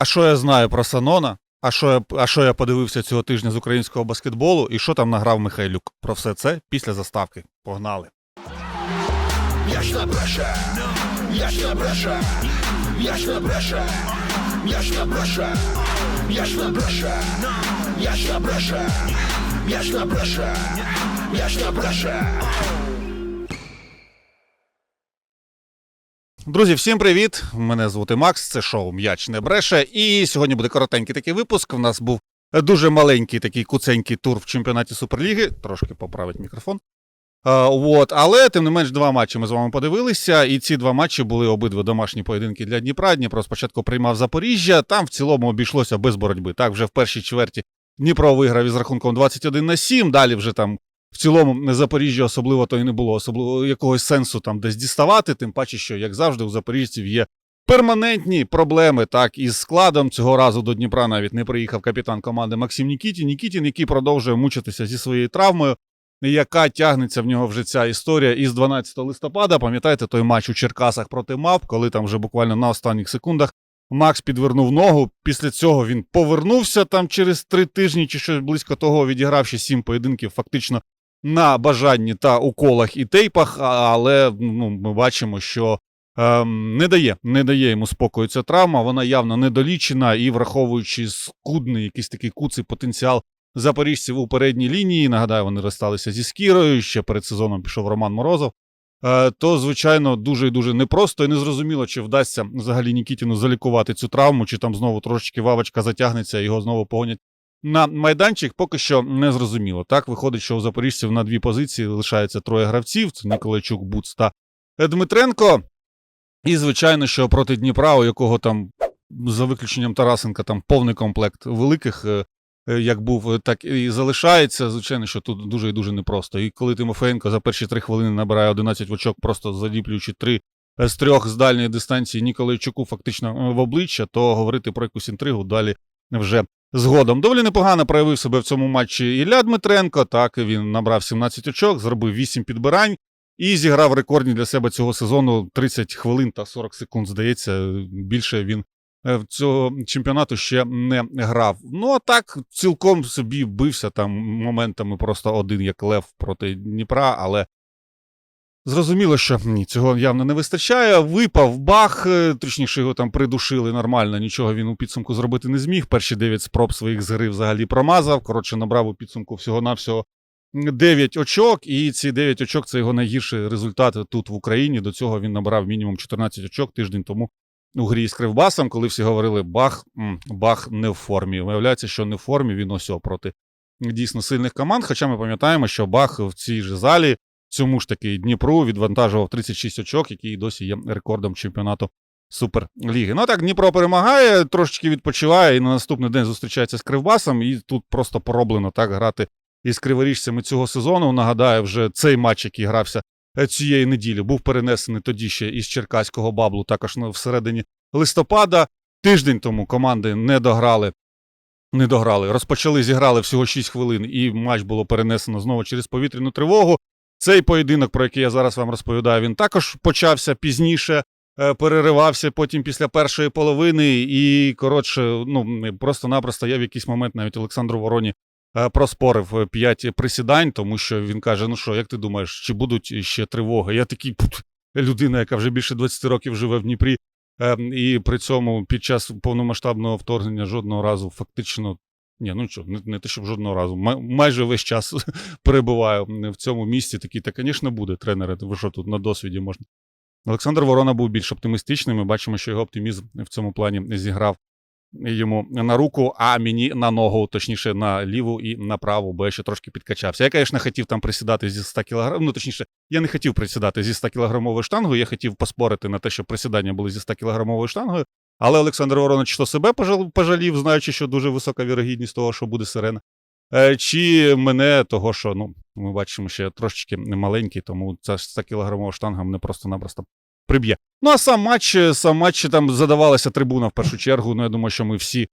А що я знаю про Санона? А що я, а що я подивився цього тижня з українського баскетболу? І що там награв Михайлюк? Про все це після заставки. Погнали. М'яч на бреше, м'яч на бреше, м'яч на бреше, м'яч на бреше, м'яч на бреше, м'яч Друзі, всім привіт! Мене звати Макс. Це шоу М'яч не бреше. І сьогодні буде коротенький такий випуск. У нас був дуже маленький такий куценький тур в чемпіонаті Суперліги. Трошки поправить мікрофон. А, от, але тим не менш два матчі ми з вами подивилися, і ці два матчі були обидва домашні поєдинки для Дніпра. Дніпро спочатку приймав Запоріжжя. Там в цілому обійшлося без боротьби. Так, вже в першій чверті Дніпро виграв із рахунком 21 на 7. Далі вже там в цілому Запоріжжя особливо то і не було особливо якогось сенсу там десь діставати. Тим паче, що як завжди, у запоріжців є перманентні проблеми. Так із складом цього разу до Дніпра навіть не приїхав капітан команди Максим Нікітін. Нікітін, який продовжує мучитися зі своєю травмою яка тягнеться в нього вже ця історія із 12 листопада. Пам'ятаєте той матч у Черкасах проти МАП, коли там вже буквально на останніх секундах Макс підвернув ногу. Після цього він повернувся там через три тижні чи щось близько того, відігравши сім поєдинків фактично на бажанні та уколах і тейпах. Але ну, ми бачимо, що ем, не дає, не дає йому спокою ця травма. Вона явно недолічена і враховуючи скудний якийсь такий куций потенціал запоріжців у передній лінії. Нагадаю, вони розсталися зі скірою. Ще перед сезоном пішов Роман Морозов. Е, То, звичайно, дуже і дуже непросто і незрозуміло, чи вдасться взагалі Нікітіну залікувати цю травму, чи там знову трошечки вавочка затягнеться, його знову погонять на майданчик. Поки що не зрозуміло. Так виходить, що у запоріжців на дві позиції лишається троє гравців: це Ніколайчук, Буц та Дмитренко. І, звичайно, що проти Дніпра, у якого там, за виключенням Тарасенка, там повний комплект великих е, е, як був, е, так і залишається. Звичайно, що тут дуже і дуже непросто. І коли Тимофеєнко за перші три хвилини набирає 11 очок, просто заліплюючи три з трьох з дальньої дистанції Ніколайчуку фактично в обличчя, то говорити про якусь інтригу далі вже згодом. Доволі непогано проявив себе в цьому матчі Ілля Дмитренко. Так, він набрав 17 очок, зробив 8 підбирань. І зіграв рекордні для себе цього сезону 30 хвилин та 40 секунд. Здається, більше він е, цього чемпіонату ще не грав. Ну а так цілком собі бився там моментами просто один як лев проти Дніпра, але зрозуміло, що ні, цього явно не вистачає. Випав бах, е, точніше його там придушили нормально. Нічого він у підсумку зробити не зміг. Перші 9 спроб своїх з гри взагалі промазав. Коротше, набрав у підсумку всього-навсього 9 очок, і ці 9 очок це його найгірший результат тут в Україні. До цього він набрав мінімум 14 очок тиждень тому у грі з Кривбасом, коли всі говорили Бах, Бах не в формі. Виявляється, що не в формі він ось проти дійсно сильних команд. Хоча ми пам'ятаємо, що Бах в цій же залі, цьому ж таки Дніпру, відвантажував 36 очок, який досі є рекордом чемпіонату Суперліги. Ну а так, Дніпро перемагає, трошечки відпочиває і на наступний день зустрічається з Кривбасом, і тут просто пороблено так грати із криворіжцями цього сезону. Нагадаю, вже цей матч, який грався е, цієї неділі, був перенесений тоді ще із Черкаського баблу, також всередині листопада. Тиждень тому команди не дограли. Не дограли. Розпочали, зіграли всього 6 хвилин, і матч було перенесено знову через повітряну тривогу. Цей поєдинок, про який я зараз вам розповідаю, він також почався пізніше, е, переривався потім після першої половини. І, коротше, ну просто-напросто я в якийсь момент навіть Олександру Вороні е, проспорив 5 присідань, тому що він каже: Ну що, як ти думаєш, чи будуть ще тривоги? Я такий людина, яка вже більше 20 років живе в Дніпрі, е, і при цьому під час повномасштабного вторгнення жодного разу фактично. Ні, ну що, не, не те, щоб жодного разу. Май- майже весь час перебуваю в цьому місці. Такий, та, звісно, буде тренери. Ви що тут на досвіді можна. Олександр Ворона був більш оптимістичним. Ми бачимо, що його оптимізм в цьому плані зіграв йому на руку, а мені на ногу, точніше, на ліву і на праву, бо я ще трошки підкачався. Я, звісно, хотів там присідати зі 100 кг. Ну, точніше, я не хотів присідати зі 100 кілограмовою штангою, я хотів поспорити на те, щоб присідання були зі 100 кілограмовою штангою. Але Олександр Воронович то себе пожал- пожалів, знаючи, що дуже висока вірогідність того, що буде сирена. Е, Чи мене того, що ну, ми бачимо, що я трошечки маленький, тому ця 100 кілограмова штанга мене просто-напросто приб'є. Ну а сам матч, е, сам матч там задавалася трибуна в першу чергу. Ну я думаю, що ми всі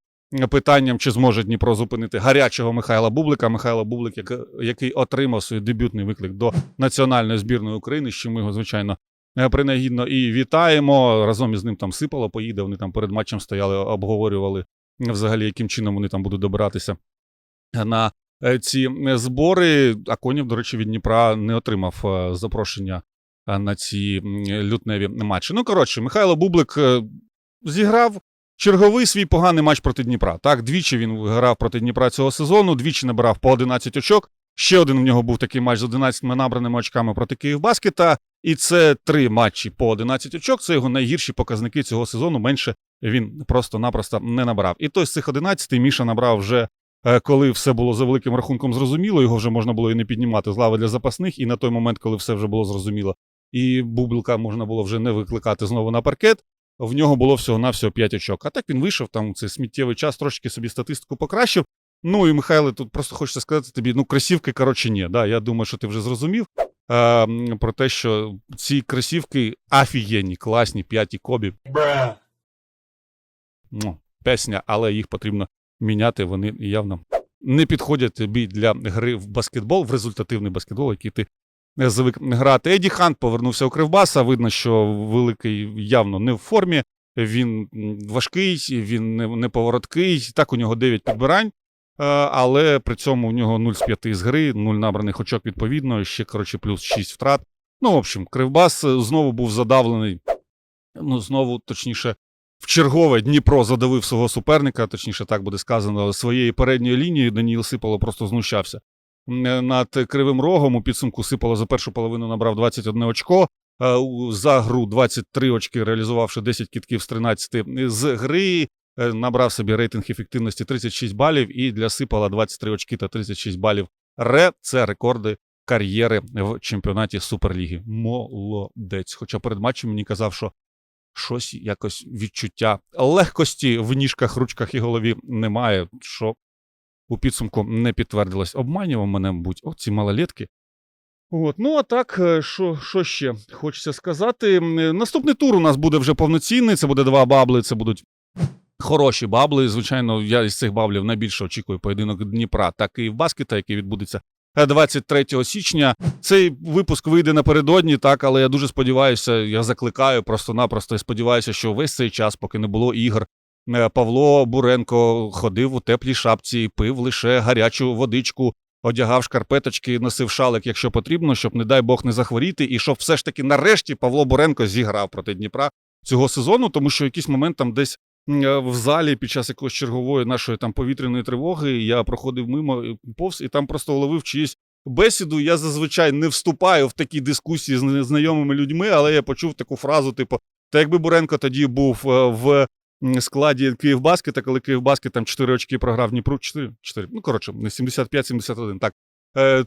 питанням, чи зможе Дніпро зупинити гарячого Михайла Бублика. Михайло Бублик, який отримав свій дебютний виклик до національної збірної України, чим ми його, звичайно, принагідно і вітаємо. Разом із ним там сипало, поїде. Вони там перед матчем стояли, обговорювали е, взагалі, яким чином вони там будуть добиратися на е, ці е, збори. А Конєв, до речі, від Дніпра не отримав е, запрошення е, на ці лютневі матчі. Ну, коротше, Михайло Бублик е, зіграв черговий свій поганий матч проти Дніпра. Так, двічі він грав проти Дніпра цього сезону, двічі набирав по 11 очок. Ще один в нього був такий матч з 11 набраними очками проти Київбаскета. І це три матчі по 11 очок. Це його найгірші показники цього сезону. Менше він просто-напросто не набрав. І той з цих 11 Міша набрав вже е, коли все було за великим рахунком зрозуміло, його вже можна було і не піднімати з лави для запасних, і на той момент, коли все вже було зрозуміло, і Бублика можна було вже не викликати знову на паркет. В нього було всього-навсього 5 очок. А так він вийшов, там цей сміттєвий час, трошки собі статистику покращив. Ну і Михайло, тут просто хочеться сказати тобі: ну, кросівки, коротше, ні. Да? Я думаю, що ти вже зрозумів е, про те, що ці кросівки офігенні, класні, п'яті кобі. Ну, песня, але їх потрібно міняти. Вони явно не підходять тобі для гри в баскетбол, в результативний баскетбол, який ти звик грати. Еді Хант повернувся у Кривбаса. Видно, що великий явно не в формі. Він важкий, він не, не повороткий. Так, у нього 9 підбирань. Е, Але при цьому у нього 0 з 5 з гри, 0 набраних очок відповідно, ще коротше плюс 6 втрат. Ну, в общем, Кривбас е, знову був задавлений. Ну, знову, точніше, в чергове Дніпро задавив свого суперника, точніше, так буде сказано, своєї передньої лінії. Даніїл Сипало просто знущався е, над кривим рогом. У підсумку Сипало за першу половину набрав 21 очко. За гру 23 очки, реалізувавши 10 кітків з 13 з гри. Е, Набрав собі рейтинг ефективності 36 балів, і для Сипала 23 очки та 36 балів. Ре це рекорди кар'єри в чемпіонаті Суперліги. Молодець. Хоча перед матчем мені казав, що щось якось відчуття легкості в ніжках, ручках і голові немає, що у підсумку не підтвердилось. Обманював мене, мабуть, о, ці малолетки. От, ну а так, е, що, що ще хочеться сказати. Е, Наступний тур у нас буде вже повноцінний. Це буде два бабли, це будуть хороші бабли. Звичайно, я із цих баблів найбільше очікую поєдинок Дніпра та Київбаскета, який відбудеться е, 23 січня. Цей випуск вийде напередодні, так, але я дуже сподіваюся, я закликаю просто-напросто і сподіваюся, що весь цей час, поки не було ігор, е, Павло Буренко ходив у теплій шапці, пив лише гарячу водичку, одягав шкарпеточки, носив шалик, якщо потрібно, щоб, не дай Бог, не захворіти, і щоб все ж таки нарешті Павло Буренко зіграв проти Дніпра цього сезону, тому що якийсь момент там десь. Е, В залі під час якоїсь чергової нашої там повітряної тривоги я проходив мимо е, повз і там просто уловив чиюсь бесіду. Я зазвичай не вступаю в такі дискусії з незнайомими людьми, але я почув таку фразу: типу, та якби Буренко тоді був е, в складі Київбаскета, коли Київбаскет там 4 очки програв Дніпру, 4, 4, ну коротше, не 75-71, так.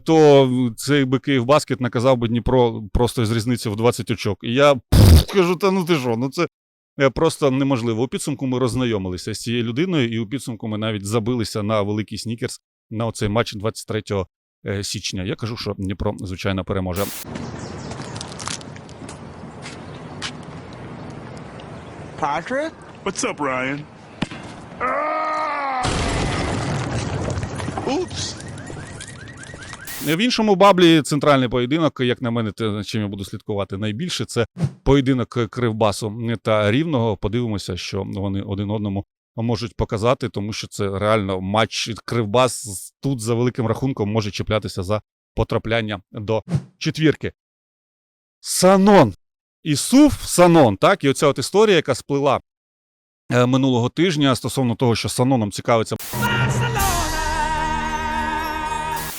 То цей би Київбаскет наказав би Дніпро просто з різницею в 20 очок. І я пф, кажу, та ну ти що, ну це просто неможливо. У підсумку ми роззнайомилися з цією людиною, і у підсумку ми навіть забилися на великий снікерс на оцей матч 23 е, січня. Я кажу, що Дніпро, звичайно, переможе. Patrick? What's up, Ryan? Oops. В іншому баблі центральний поєдинок, як на мене, те, чим я буду слідкувати найбільше, це поєдинок Кривбасу та Рівного. Подивимося, що вони один одному можуть показати, тому що це реально матч Кривбас тут за великим рахунком може чіплятися за потрапляння до четвірки. Санон. Ісуф Санон, так, і оця от історія, яка сплила е, минулого тижня стосовно того, що Саноном цікавиться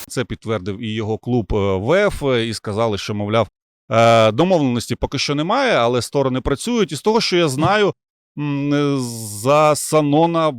це підтвердив і його клуб е, ВЕФ, е, і сказали, що, мовляв, е, домовленості поки що немає, але сторони працюють. І з того, що я знаю, за Санона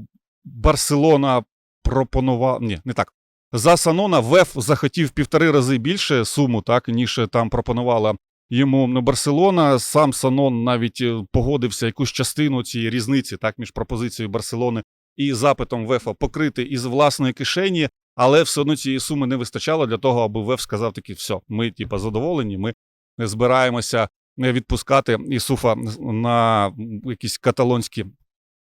Барселона пропонував. Ні, не так. За Санона ВЕФ захотів півтори рази більше суму, так, ніж там пропонувала йому Барселона. Сам Санон навіть погодився якусь частину цієї різниці так, між пропозицією Барселони і запитом ВЕФа покрити із власної кишені. Але все одно цієї суми не вистачало для того, аби ВЕФ сказав таки, все, ми типа задоволені, ми збираємося відпускати Ісуфа на якісь каталонські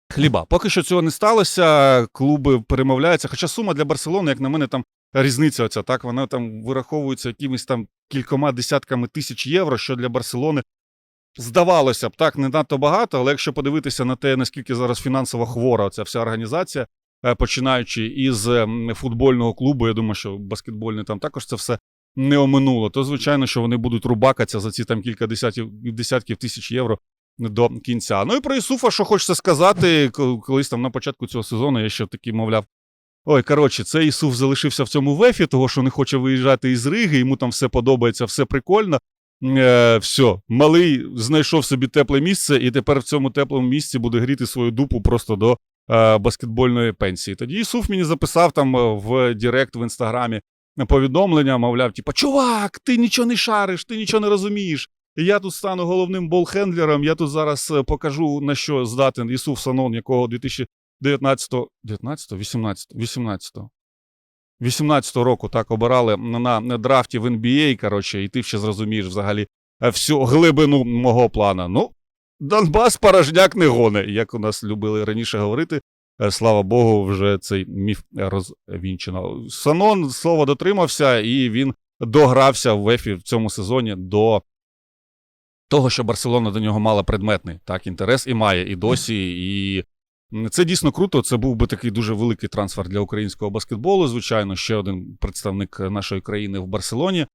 хліба. Поки що цього не сталося, клуби перемовляються. Хоча сума для Барселони, як на мене, там різниця оця, так, вона там вираховується якимись там кількома десятками тисяч євро, що для Барселони здавалося б, так не надто багато, але якщо подивитися на те, наскільки зараз фінансово хвора ця вся організація, починаючи із ем, футбольного клубу, я думаю, що баскетбольний там також це все не оминуло, то звичайно, що вони будуть рубакатися за ці там кілька десятків, десятків тисяч євро до кінця. Ну і про Ісуфа, що хочеться сказати, колись там на початку цього сезону я ще такий мовляв. Ой, коротше, цей Ісуф залишився в цьому вефі, того що не хоче виїжджати із Риги, йому там все подобається, все прикольно. Е, все, малий знайшов собі тепле місце, і тепер в цьому теплому місці буде гріти свою дупу просто до е, баскетбольної пенсії. Тоді Ісуф мені записав там е, в Директ в інстаграмі повідомлення, мовляв, типа, чувак, ти нічого не шариш, ти нічого не розумієш. Я тут стану головним болхендлером, я тут зараз е, покажу, на що здатен Ісуф Санон, якого 2019, 19, 18, 18, 18 року так обирали на, на драфті в NBA, коротше, і ти ще зрозумієш взагалі е, всю глибину мого плана. Ну, Донбас порожняк не гоне, як у нас любили раніше говорити. Е, Слава Богу, вже цей міф розвінчено. Санон слово дотримався, і він догрався в ЕФІ в цьому сезоні до того, що Барселона до нього мала предметний так, інтерес і має і досі. І це дійсно круто. Це був би такий дуже великий трансфер для українського баскетболу. Звичайно, ще один представник нашої країни в Барселоні.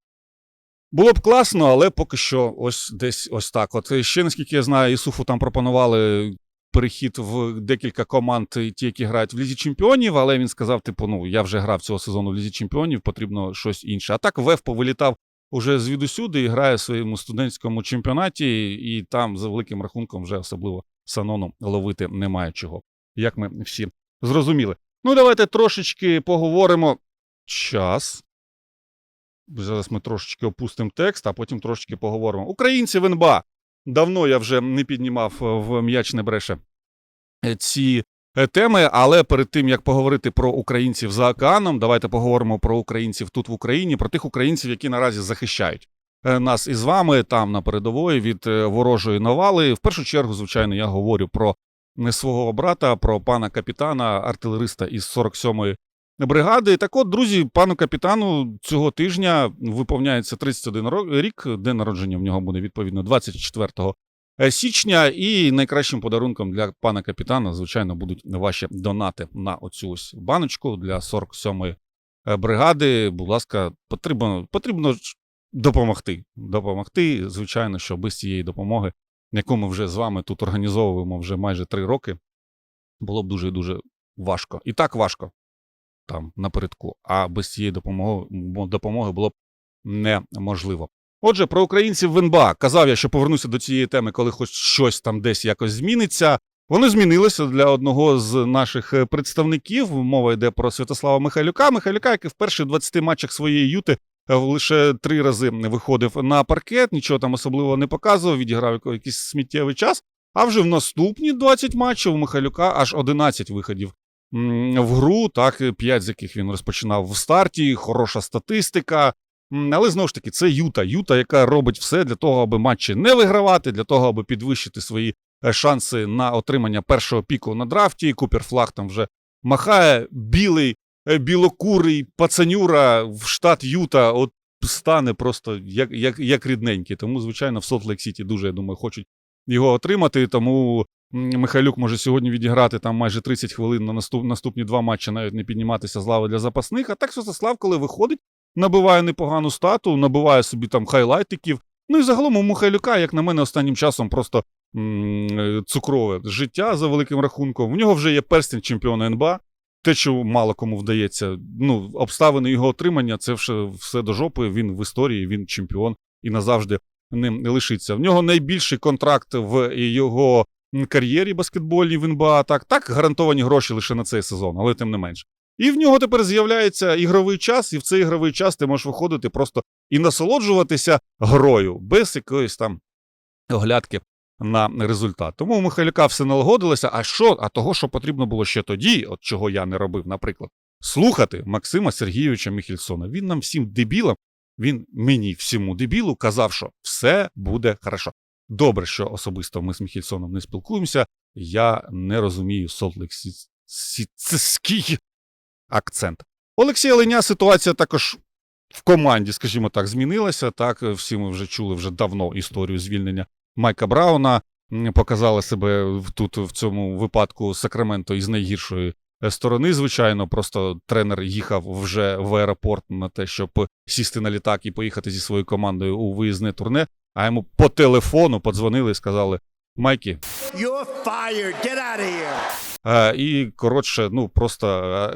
Було б класно, але поки що ось десь ось так. От ще наскільки я знаю, Ісуфу там пропонували перехід в декілька команд, ті, які грають в Лізі Чемпіонів, але він сказав: типу, ну я вже грав цього сезону в Лізі Чемпіонів, потрібно щось інше. А так ВЕФ повилітав уже звідусюди і грає в своєму студентському чемпіонаті, і там за великим рахунком вже особливо Санону ловити немає чого. Як ми всі зрозуміли. Ну, давайте трошечки поговоримо. Час. Зараз ми трошечки опустимо текст, а потім трошечки поговоримо. Українці в НБА. Давно я вже не піднімав е, в м'яч не бреше е, ці е, теми, але перед тим як поговорити про українців за океаном, давайте поговоримо про українців тут в Україні, про тих українців, які наразі захищають нас із вами там на передової від ворожої навали. В першу чергу, звичайно, я говорю про свого брата, про пана капітана, артилериста із 47-ї бригади. Так от, друзі, пану капітану цього тижня виповняється 31 рік. День народження в нього буде відповідно 24 е, січня. І найкращим подарунком для пана капітана, звичайно, будуть ваші донати на оцю ось баночку для 47-ї е, бригади. Будь ласка, потрібно, потрібно допомогти. Допомогти, звичайно, що без цієї допомоги, яку ми вже з вами тут організовуємо вже майже три роки, було б дуже дуже важко. І так важко там напередку, а без цієї допомоги, допомоги було б неможливо. Отже, про українців в НБА. Казав я, що повернуся до цієї теми, коли хоч щось там десь якось зміниться. Вони змінилися для одного з наших е, представників. Мова йде про Святослава Михайлюка. Михайлюка, який в перших 20 матчах своєї юти е, лише три рази виходив на паркет, нічого там особливо не показував, відіграв якийсь сміттєвий час. А вже в наступні 20 матчів у Михайлюка аж 11 виходів в гру, так, 5 з яких він розпочинав в старті, хороша статистика. Але знову ж таки, це Юта. Юта, яка робить все для того, аби матчі не вигравати, для того, аби підвищити свої е, шанси на отримання першого піку на драфті. Купер Флаг там вже махає білий, е, білокурий пацанюра в штат Юта. От стане просто як, як, як рідненький. Тому, звичайно, в Солт-Лейк Сіті дуже, я думаю, хочуть його отримати. Тому Михайлюк може сьогодні відіграти там майже 30 хвилин на наступ, наступні два матчі, навіть не підніматися з лави для запасних. А так Святослав, коли виходить, набиває непогану стату, набиває собі там хайлайтиків. Ну і загалом у Михайлюка, як на мене, останнім часом просто м, е, цукрове життя за великим рахунком. В нього вже є перстень чемпіона НБА. Те, що мало кому вдається, ну, обставини його отримання, це все, все до жопи. Він в історії, він чемпіон і назавжди ним лишиться. В нього найбільший контракт в його кар'єрі баскетбольній в НБА. Так, так гарантовані гроші лише на цей сезон, але тим не менш. І в нього тепер з'являється ігровий час, і в цей ігровий час ти можеш виходити просто і насолоджуватися грою без якоїсь там оглядки на результат. Тому у Михайлюка все налагодилося. А що? А того, що потрібно було ще тоді, от чого я не робив, наприклад, слухати Максима Сергійовича Міхельсона. Він нам всім дебілам, він мені всьому дебілу казав, що все буде хорошо. Добре, що особисто ми з Міхельсоном не спілкуємося. Я не розумію солтлекський акцент. Олексія Леня ситуація також в команді, скажімо так, змінилася. Так, всі ми вже чули вже давно історію звільнення Майка Брауна. М, Показали себе тут в цьому випадку Сакраменто із найгіршої е, сторони. Звичайно, просто тренер їхав вже в аеропорт на те, щоб сісти на літак і поїхати зі своєю командою у виїзне турне. А йому по телефону подзвонили і сказали: Майкі, You're fired. Get out of here. Е, і коротше, ну просто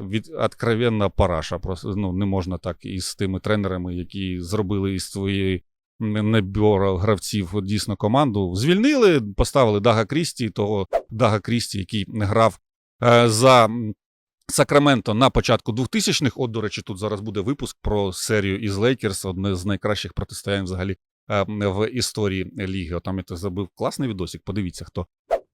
від откровенна параша. Просто ну не можна так із тими тренерами, які зробили із своєї набору гравців дійсно команду. Звільнили, поставили Дага Крісті, того Дага Крісті, який грав е, за Сакраменто на початку 2000-х. От, до речі, тут зараз буде випуск про серію із Лейкерс, одне з найкращих протистоянь взагалі в історії ліги. Там я забив класний відосик. Подивіться, хто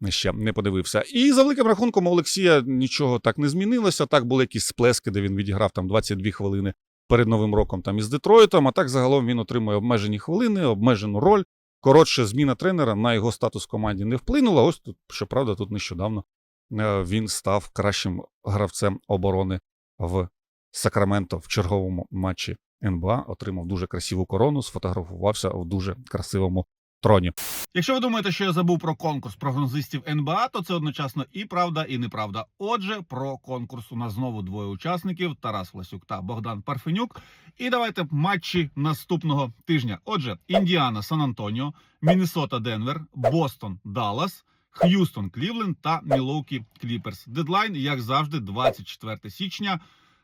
ще не подивився. І за великим рахунком Олексія нічого так не змінилося. Так були якісь сплески, де він відіграв там 22 хвилини перед Новим роком там із Детройтом. А так загалом він отримує обмежені хвилини, обмежену роль. Коротше, зміна тренера на його статус в команді не вплинула. Ось тут, щоправда, тут нещодавно е, він став кращим гравцем оборони в Сакраменто в черговому матчі НБА. Отримав дуже красиву корону, сфотографувався в дуже красивому троні. Якщо ви думаєте, що я забув про конкурс прогнозистів НБА, то це одночасно і правда, і неправда. Отже, про конкурс у нас знову двоє учасників: Тарас Власюк та Богдан Парфенюк. І давайте матчі наступного тижня. Отже, Індіана, Сан Антоніо, Міннесота, Денвер, Бостон, Даллас. Х'юстон, Клівленд та Мілоукі Кліперс. Дедлайн, як завжди, 24 січня,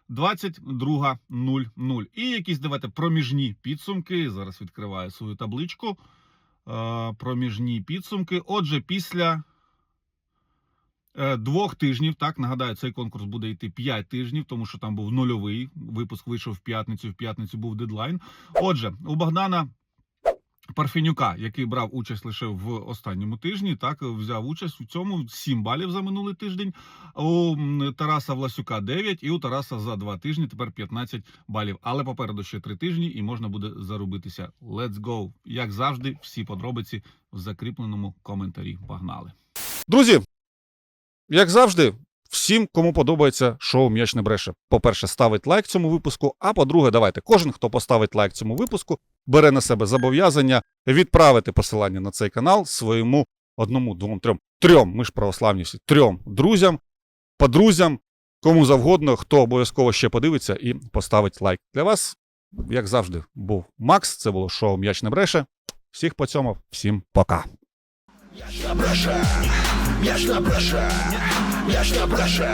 22.00. І якісь давайте проміжні підсумки. Зараз відкриваю свою табличку. Е, Проміжні підсумки. Отже, після е, двох тижнів, так нагадаю, цей конкурс буде йти 5 тижнів, тому що там був нульовий. Випуск вийшов в п'ятницю. В п'ятницю був дедлайн. Отже, у Богдана Парфенюка, який брав участь лише в останньому тижні, так взяв участь у цьому 7 балів за минулий тиждень. У Тараса Власюка 9 і у Тараса за 2 тижні тепер 15 балів. Але попереду ще 3 тижні і можна буде зарубитися. Let's go! Як завжди, всі подробиці в закріпленому коментарі. Погнали. Друзі, як завжди, всім, кому подобається шоу М'яч не бреше. По-перше, ставить лайк цьому випуску. А по-друге, давайте кожен, хто поставить лайк цьому випуску, бере на себе зобов'язання відправити посилання на цей канал своєму одному, двом, трьом, трьом. Ми ж православні всі трьом друзям, подрузям, кому завгодно, хто обов'язково ще подивиться і поставить лайк. Для вас, як завжди, був Макс. Це було шоу М'яч не бреше. Всіх поцьомав, всім пока. М'яч не бреше, м'яч не бреше, м'яч не бреше,